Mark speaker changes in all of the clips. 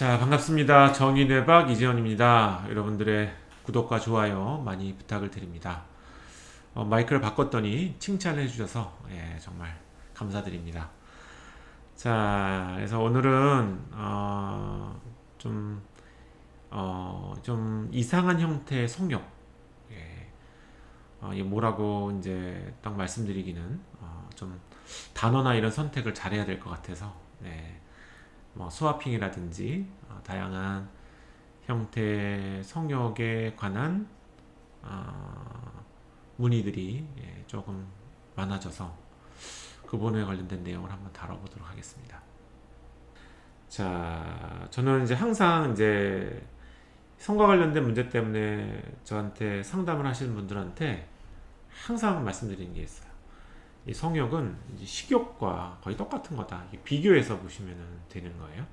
Speaker 1: 자, 반갑습니다. 정의뇌박 이재현입니다. 여러분들의 구독과 좋아요 많이 부탁을 드립니다. 어, 마이크를 바꿨더니 칭찬을 해주셔서 예, 정말 감사드립니다. 자, 그래서 오늘은 어, 좀, 어, 좀 이상한 형태의 성욕, 예, 어, 뭐라고 이제 딱 말씀드리기는 어, 좀 단어나 이런 선택을 잘해야 될 것 같아서 네. 뭐 스와핑이라든지 어, 다양한 형태의 성역에 관한 어, 문의들이 예, 조금 많아져서 그분에 관련된 내용을 한번 다뤄보도록 하겠습니다. 자, 저는 이제 항상 이제 성과 관련된 문제 때문에 저한테 상담을 하시는 분들한테 항상 말씀드리는 게 있어요. 이 성욕은 식욕과 거의 똑같은 거다. 비교해서 보시면 되는 거예요.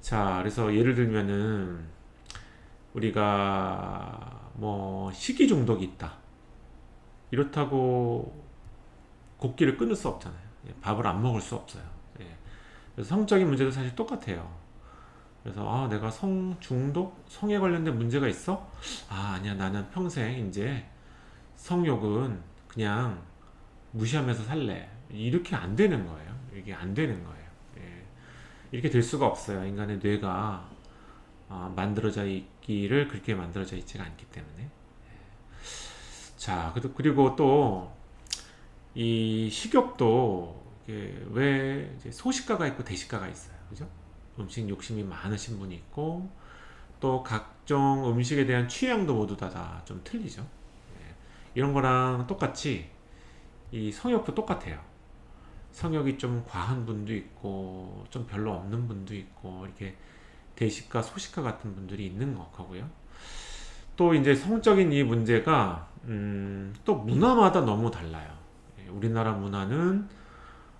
Speaker 1: 자, 그래서 예를 들면은 우리가 뭐 식이 중독이 있다. 이렇다고 곡기를 끊을 수 없잖아요. 예, 밥을 안 먹을 수 없어요. 예. 성적인 문제도 사실 똑같아요. 그래서 아, 내가 성 중독, 성에 관련된 문제가 있어? 아, 아니야. 나는 평생 이제 성욕은 그냥 무시하면서 살래. 이렇게 안 되는 거예요. 이게 안 되는 거예요. 예. 이렇게 될 수가 없어요. 인간의 뇌가 어, 만들어져 있기를 그렇게 만들어져 있지가 않기 때문에. 예. 자, 그리고 또 이 식욕도 왜 소식가가 있고 대식가가 있어요. 그죠? 음식 욕심이 많으신 분이 있고 또 각종 음식에 대한 취향도 모두 다 좀 틀리죠. 예. 이런 거랑 똑같이 이 성욕도 똑같아요. 성욕이 좀 과한 분도 있고 좀 별로 없는 분도 있고 이렇게 대식가 소식가 같은 분들이 있는 거고요. 또 이제 성적인 이 문제가 음, 또 문화마다 너무 달라요. 예, 우리나라 문화는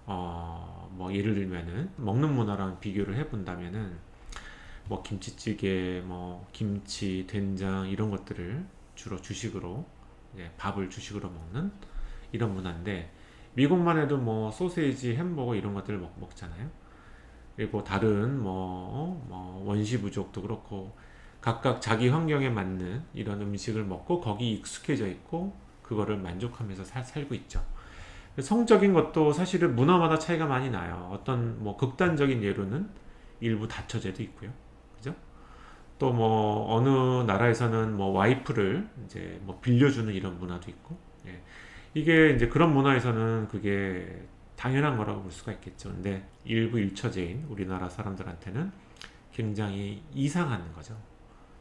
Speaker 1: 어, 뭐 예를 들면은 먹는 문화랑 비교를 해본다면은 뭐 김치찌개, 뭐 김치, 된장 이런 것들을 주로 주식으로 이제 밥을 주식으로 먹는 이런 문화인데 미국만 해도 뭐 소세지, 햄버거 이런 것들을 먹, 먹잖아요. 그리고 다른 뭐, 뭐 원시 부족도 그렇고 각각 자기 환경에 맞는 이런 음식을 먹고 거기 익숙해져 있고 그거를 만족하면서 살, 살고 있죠. 성적인 것도 사실은 문화마다 차이가 많이 나요. 어떤 뭐 극단적인 예로는 일부 다처제도 있고요. 그죠? 또 뭐 어느 나라에서는 뭐 와이프를 이제 뭐 빌려주는 이런 문화도 있고 예. 이게 이제 그런 문화에서는 그게 당연한 거라고 볼 수가 있겠죠. 근데 일부 일처제인 우리나라 사람들한테는 굉장히 이상한 거죠.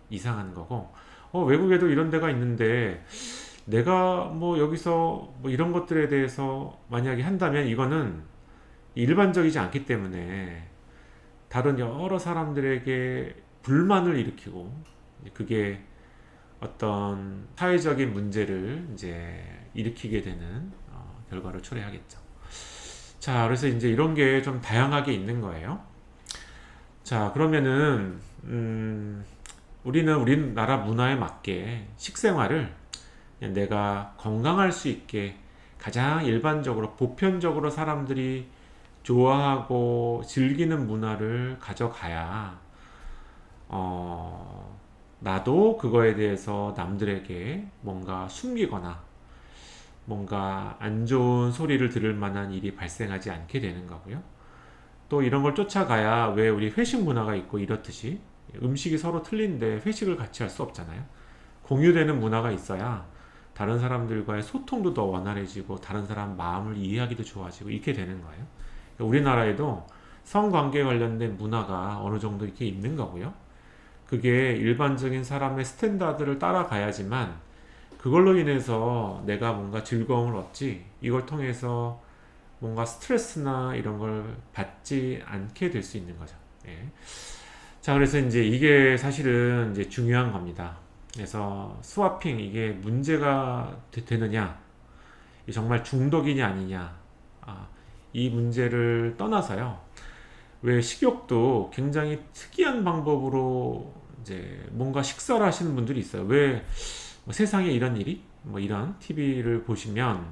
Speaker 1: 이상한 거고, 어, 외국에도 이런 데가 있는데, 내가 뭐 여기서 뭐 이런 것들에 대해서 만약에 한다면 이거는 일반적이지 않기 때문에 다른 여러 사람들에게 불만을 일으키고, 그게 어떤 사회적인 문제를 이제 일으키게 되는 어, 결과를 초래하겠죠. 자, 그래서 이제 이런 게 좀 다양하게 있는 거예요. 자, 그러면은 음, 우리는 우리나라 문화에 맞게 식생활을 내가 건강할 수 있게 가장 일반적으로 보편적으로 사람들이 좋아하고 즐기는 문화를 가져가야 어, 나도 그거에 대해서 남들에게 뭔가 숨기거나 뭔가 안 좋은 소리를 들을 만한 일이 발생하지 않게 되는 거고요. 또 이런 걸 쫓아가야 왜 우리 회식 문화가 있고 이렇듯이 음식이 서로 틀린데 회식을 같이 할 수 없잖아요. 공유되는 문화가 있어야 다른 사람들과의 소통도 더 원활해지고 다른 사람 마음을 이해하기도 좋아지고 이렇게 되는 거예요. 그러니까 우리나라에도 성관계 관련된 문화가 어느 정도 이렇게 있는 거고요. 그게 일반적인 사람의 스탠다드를 따라가야지만 그걸로 인해서 내가 뭔가 즐거움을 얻지 이걸 통해서 뭔가 스트레스나 이런 걸 받지 않게 될 수 있는 거죠. 예. 자, 그래서 이제 이게 사실은 이제 중요한 겁니다. 그래서 스와핑 이게 문제가 되, 느냐 정말 중독이냐 아니냐, 아, 이 문제를 떠나서요. 왜 식욕도 굉장히 특이한 방법으로 이제 뭔가 식사를 하시는 분들이 있어요. 왜 뭐 세상에 이런 일이 뭐 이런 TV를 보시면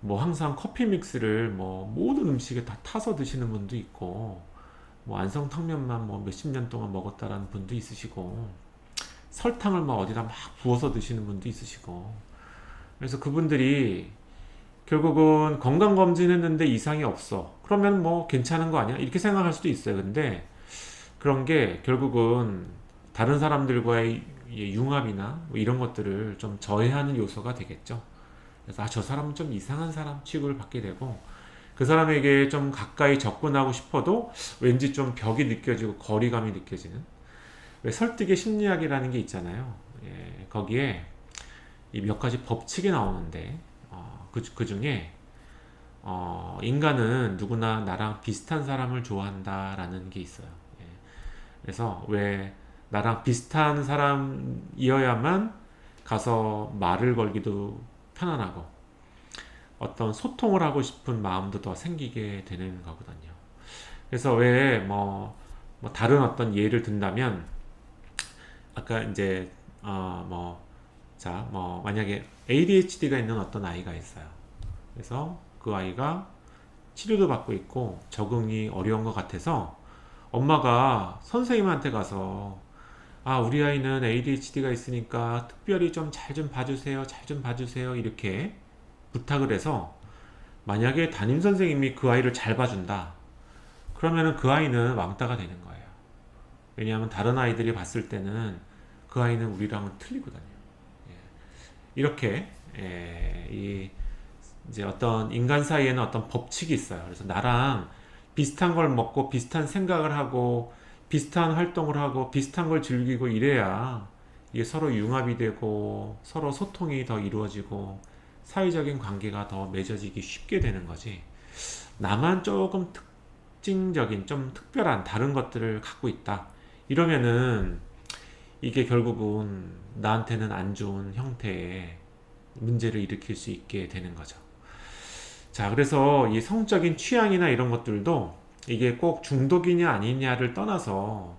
Speaker 1: 뭐 항상 커피 믹스를 뭐 모든 음식에 다 타서 드시는 분도 있고 뭐 안성탕면만 뭐 몇십 년 동안 먹었다라는 분도 있으시고 설탕을 막 어디다 막 부어서 드시는 분도 있으시고. 그래서 그분들이 결국은 건강 검진 했는데 이상이 없어. 그러면 뭐 괜찮은 거 아니야? 이렇게 생각할 수도 있어요. 근데 그런 게 결국은 다른 사람들과의 이 융합이나 뭐 이런 것들을 좀 저해하는 요소가 되겠죠 그래서 아 저 사람은 좀 이상한 사람 취급을 받게 되고 그 사람에게 좀 가까이 접근하고 싶어도 왠지 좀 벽이 느껴지고 거리감이 느껴지는 왜 설득의 심리학이라는 게 있잖아요. 예, 거기에 이 몇 가지 법칙이 나오는데 어, 그, 그 중에 어, 인간은 누구나 나랑 비슷한 사람을 좋아한다라는 게 있어요. 예, 그래서 왜 나랑 비슷한 사람이어야만 가서 말을 걸기도 편안하고 어떤 소통을 하고 싶은 마음도 더 생기게 되는 거거든요. 그래서 왜뭐 뭐 다른 어떤 예를 든다면 아까 이제 어뭐 자 뭐 만약에 ADHD가 있는 어떤 아이가 있어요. 그래서 그 아이가 치료도 받고 있고 적응이 어려운 것 같아서 엄마가 선생님한테 가서 아 우리 아이는 ADHD가 있으니까 특별히 좀 잘 좀 봐주세요, 잘 좀 봐주세요 이렇게 부탁을 해서 만약에 담임 선생님이 그 아이를 잘 봐준다. 그러면은 그 아이는 왕따가 되는 거예요. 왜냐하면 다른 아이들이 봤을 때는 그 아이는 우리랑은 틀리거든요. 예. 이렇게 예, 이 이제 어떤 인간 사이에는 어떤 법칙이 있어요. 그래서 나랑 비슷한 걸 먹고 비슷한 생각을 하고 비슷한 활동을 하고 비슷한 걸 즐기고 이래야 이게 서로 융합이 되고 서로 소통이 더 이루어지고 사회적인 관계가 더 맺어지기 쉽게 되는 거지. 나만 조금 특징적인, 좀 특별한 다른 것들을 갖고 있다. 이러면은 이게 결국은 나한테는 안 좋은 형태의 문제를 일으킬 수 있게 되는 거죠. 자, 그래서 이 성적인 취향이나 이런 것들도 이게 꼭 중독이냐 아니냐를 떠나서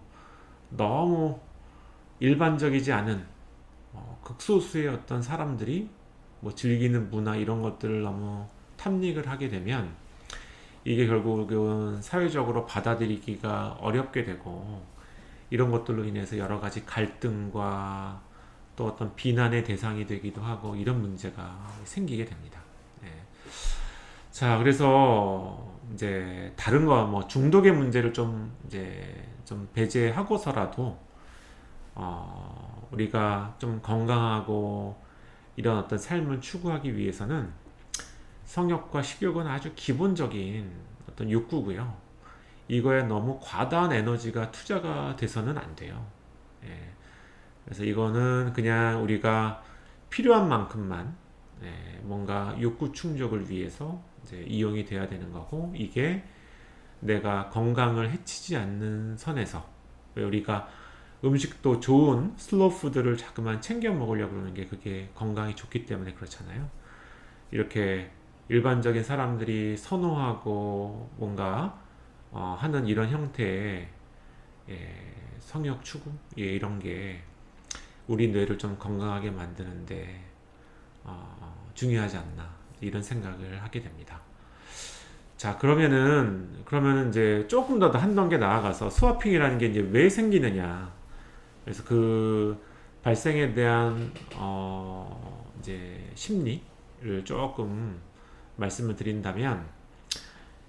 Speaker 1: 너무 일반적이지 않은 어, 극소수의 어떤 사람들이 뭐 즐기는 문화 이런 것들을 너무 탐닉을 하게 되면 이게 결국은 사회적으로 받아들이기가 어렵게 되고 이런 것들로 인해서 여러 가지 갈등과 또 어떤 비난의 대상이 되기도 하고 이런 문제가 생기게 됩니다. 네. 자, 그래서 이제 다른 거 뭐 중독의 문제를 좀 이제 좀 배제하고서라도 어, 우리가 좀 건강하고 이런 어떤 삶을 추구하기 위해서는 성욕과 식욕은 아주 기본적인 어떤 욕구고요. 이거에 너무 과다한 에너지가 투자가 돼서는 안 돼요. 예. 그래서 이거는 그냥 우리가 필요한 만큼만 예, 뭔가 욕구 충족을 위해서 이제 이용이 돼야 되는 거고 이게 내가 건강을 해치지 않는 선에서 왜 우리가 음식도 좋은 슬로우 푸드를 자꾸만 챙겨 먹으려고 그러는 게 그게 건강이 좋기 때문에 그렇잖아요. 이렇게 일반적인 사람들이 선호하고 뭔가 어, 하는 이런 형태의 예, 성욕 추구 예, 이런 게 우리 뇌를 좀 건강하게 만드는데 어, 중요하지 않나 이런 생각을 하게 됩니다. 자 그러면은 그러면은 이제 조금 더 한 단계 나아가서 스와핑이라는 게 이제 왜 생기느냐 그래서 그 발생에 대한 어 이제 심리를 조금 말씀을 드린다면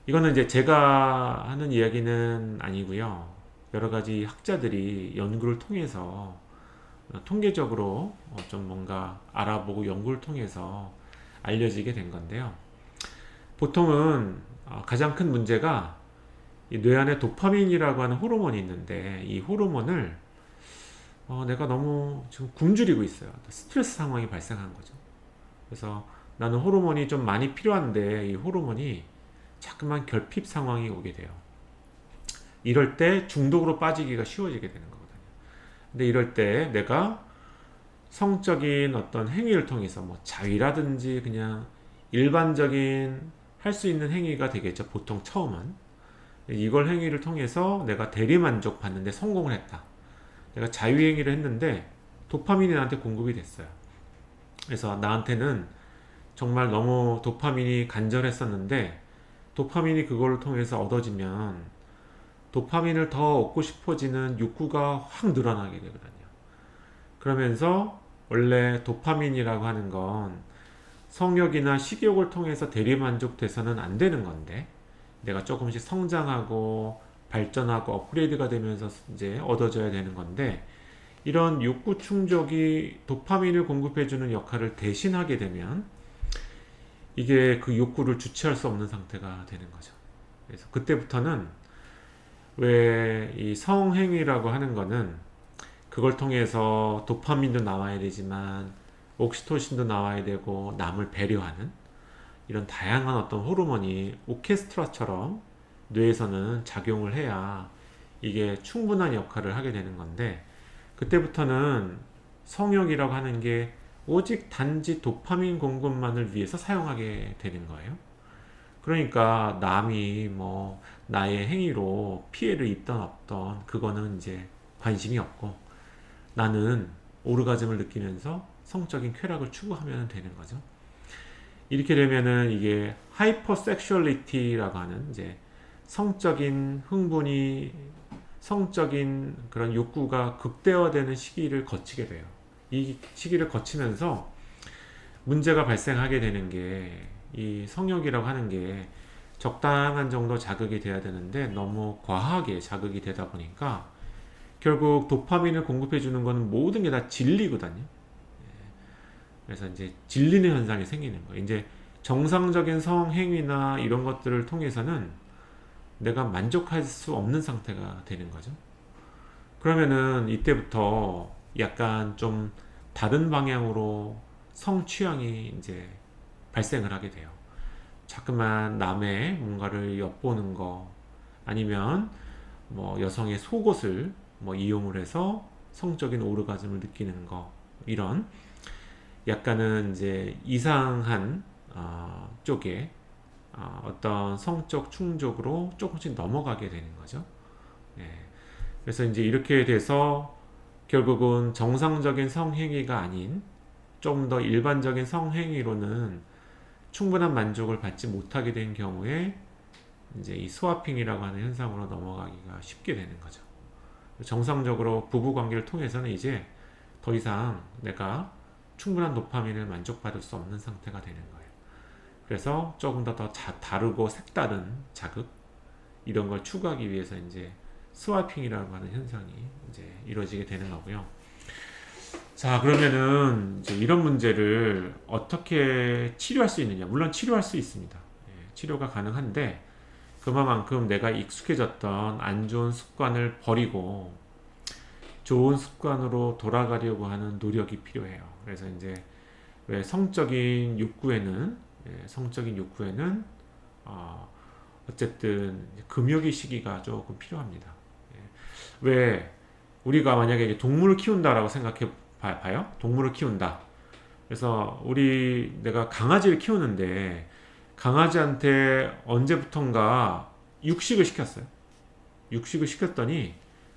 Speaker 1: 이거는 이제 제가 하는 이야기는 아니고요. 여러 가지 학자들이 연구를 통해서 통계적으로 어, 좀 뭔가 알아보고 연구를 통해서 알려지게 된 건데요. 보통은 어, 가장 큰 문제가 뇌 안에 도파민이라고 하는 호르몬이 있는데 이 호르몬을 어, 내가 너무 지금 굶주리고 있어요. 스트레스 상황이 발생한 거죠. 그래서 나는 호르몬이 좀 많이 필요한데 이 호르몬이 자꾸만 결핍 상황이 오게 돼요. 이럴 때 중독으로 빠지기가 쉬워지게 되는 거거든요. 근데 이럴 때 내가 성적인 어떤 행위를 통해서 뭐 자위라든지 그냥 일반적인 할 수 있는 행위가 되겠죠. 보통 처음은. 이걸 행위를 통해서 내가 대리만족 받는데 성공을 했다. 내가 자유행위를 했는데 도파민이 나한테 공급이 됐어요. 그래서 나한테는 정말 너무 도파민이 간절했었는데 도파민이 그걸 통해서 얻어지면 도파민을 더 얻고 싶어지는 욕구가 확 늘어나게 되거든요. 그러면서 원래 도파민이라고 하는 건 성욕이나 식욕을 통해서 대리만족돼서는 안 되는 건데 내가 조금씩 성장하고 발전하고 업그레이드가 되면서 이제 얻어져야 되는 건데 이런 욕구 충족이 도파민을 공급해주는 역할을 대신하게 되면 이게 그 욕구를 주체할 수 없는 상태가 되는 거죠. 그래서 그때부터는 왜 이 성행위라고 하는 거는 그걸 통해서 도파민도 나와야 되지만 옥시토신도 나와야 되고 남을 배려하는 이런 다양한 어떤 호르몬이 오케스트라처럼 뇌에서는 작용을 해야 이게 충분한 역할을 하게 되는 건데 그때부터는 성욕이라고 하는 게 오직 단지 도파민 공급만을 위해서 사용하게 되는 거예요. 그러니까 남이 뭐 나의 행위로 피해를 입던 없던 그거는 이제 관심이 없고 나는 오르가즘을 느끼면서 성적인 쾌락을 추구하면 되는 거죠. 이렇게 되면은 이게 하이퍼 섹슈얼리티라고 하는 이제 성적인 흥분이 성적인 그런 욕구가 극대화되는 시기를 거치게 돼요. 이 시기를 거치면서 문제가 발생하게 되는 게 이 성욕이라고 하는 게 적당한 정도 자극이 돼야 되는데 너무 과하게 자극이 되다 보니까 결국 도파민을 공급해 주는 거는 모든 게 다 진리거든요. 예. 그래서 이제 질리는 현상이 생기는 거예요. 이제 정상적인 성행위나 이런 것들을 통해서는 내가 만족할 수 없는 상태가 되는 거죠. 그러면은 이때부터 약간 좀 다른 방향으로 성취향이 이제 발생을 하게 돼요. 자꾸만 남의 뭔가를 엿보는 거 아니면 뭐 여성의 속옷을 뭐 이용을 해서 성적인 오르가즘을 느끼는 거 이런 약간은 이제 이상한 어, 쪽에 어, 어떤 성적 충족으로 조금씩 넘어가게 되는 거죠. 예. 그래서 이제 이렇게 돼서 결국은 정상적인 성행위가 아닌 좀 더 일반적인 성행위로는 충분한 만족을 받지 못하게 된 경우에 이제 이 스와핑이라고 하는 현상으로 넘어가기가 쉽게 되는 거죠. 정상적으로 부부 관계를 통해서는 이제 더 이상 내가 충분한 도파민을 만족받을 수 없는 상태가 되는 거예요. 그래서 조금 더 더 다르고 색다른 자극 이런 걸 추구하기 위해서 이제 스와핑이라고 하는 현상이 이제 이루어지게 되는 거고요. 자, 그러면은 이런 문제를 어떻게 치료할 수 있느냐? 물론 치료할 수 있습니다. 예, 치료가 가능한데 그만큼 내가 익숙해졌던 안 좋은 습관을 버리고 좋은 습관으로 돌아가려고 하는 노력이 필요해요. 그래서 이제 왜 성적인 욕구에는 예, 성적인 욕구에는 어, 어쨌든 금욕의 시기가 조금 필요합니다. 예, 왜 우리가 만약에 동물을 키운다라고 생각해 봐요. 동물을 키운다. 그래서 우리 내가 강아지를 키우는데 강아지한테 언제부턴가 육식을 시켰어요. 육식을 시켰더니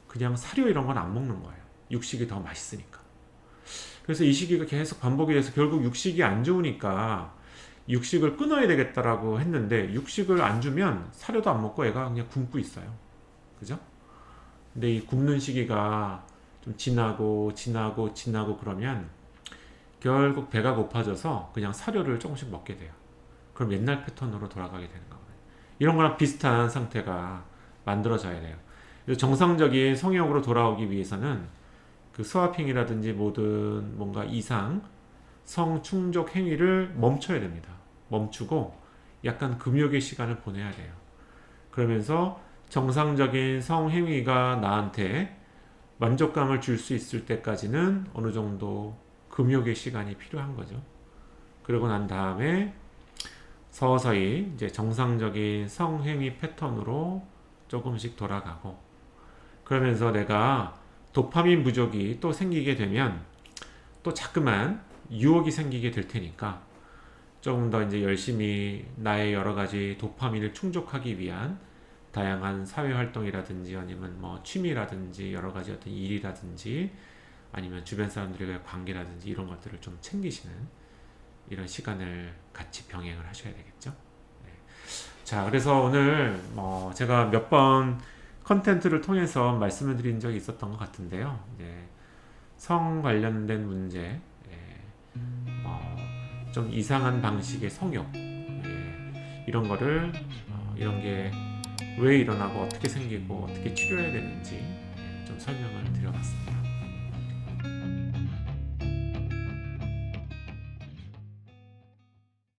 Speaker 1: 그냥 사료 이런 건 안 먹는 거예요. 육식이 더 맛있으니까. 그래서 이 시기가 계속 반복이 돼서 결국 육식이 안 좋으니까 육식을 끊어야 되겠다라고 했는데 육식을 안 주면 사료도 안 먹고 애가 그냥 굶고 있어요. 그죠? 근데 이 굶는 시기가 좀 지나고 지나고 지나고 그러면 결국 배가 고파져서 그냥 사료를 조금씩 먹게 돼요. 그럼 옛날 패턴으로 돌아가게 되는 거거든요. 이런 거랑 비슷한 상태가 만들어져야 돼요. 정상적인 성욕으로 돌아오기 위해서는 그 스와핑이라든지 모든 뭔가 이상 성 충족 행위를 멈춰야 됩니다. 멈추고 약간 금욕의 시간을 보내야 돼요. 그러면서 정상적인 성 행위가 나한테 만족감을 줄 수 있을 때까지는 어느 정도 금욕의 시간이 필요한 거죠. 그러고 난 다음에 서서히 이제 정상적인 성행위 패턴으로 조금씩 돌아가고 그러면서 내가 도파민 부족이 또 생기게 되면 또 자꾸만 유혹이 생기게 될 테니까 조금 더 이제 열심히 나의 여러 가지 도파민을 충족하기 위한 다양한 사회 활동이라든지 아니면 뭐 취미라든지 여러 가지 어떤 일이라든지 아니면 주변 사람들과의 관계라든지 이런 것들을 좀 챙기시는 이런 시간을 같이 병행을 하셔야 되겠죠. 네. 자, 그래서 오늘 뭐 제가 몇 번 컨텐츠를 통해서 말씀을 드린 적이 있었던 것 같은데요. 예, 성 관련된 문제, 예, 어, 좀 이상한 방식의 성욕, 예, 이런 거를 어, 이런 게 왜 일어나고 어떻게 생기고 어떻게 치료해야 되는지 예, 좀 설명을 드려봤습니다.